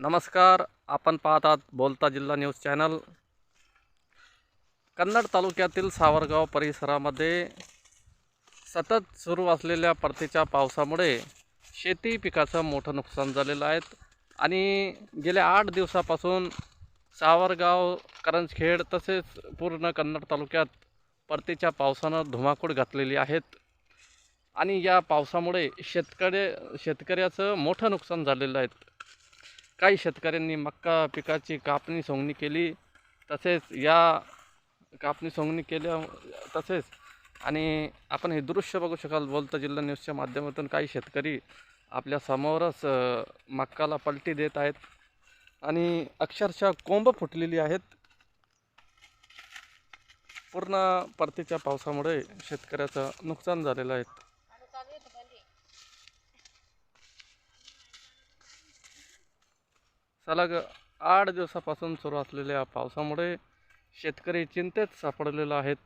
नमस्कार आपण पाहतात बोलता जिल्हा न्यूज चॅनल. कन्नड तालुक्यातील सावरगाव परिसरामध्ये सतत सुरू असलेल्या परतीच्या पावसामुळे शेती पिकाचं मोठं नुकसान झालेलं आहे आणि गेल्या आठ दिवसापासून सावरगाव करंजखेड तसेच पूर्ण कन्नड तालुक्यात परतीच्या पावसानं धुमाकूळ घातलेली आहेत. आणि या पावसामुळे शेतकरी शेतकऱ्याचं मोठं नुकसान झालेलं आहे. काही शेतकऱ्यांनी मक्का पिकाची कापणी सोंगणी केली. तसेच या कापणी सोंगणी केल्या तसेच आणि आपण हे दृश्य बघू शकाल बोलता जिल्हा न्यूजच्या माध्यमातून काही शेतकरी आपल्या समोरच मक्काला पलटी देत आहेत आणि अक्षरशः कोंब फुटलेली आहेत. पूर्ण परतीच्या पावसामुळे शेतकऱ्याचं नुकसान झालेलं आहे. सलग आठ दिवसापासून सुरू असलेल्या पावसामुळे शेतकरी चिंतेत सापडलेला आहेत.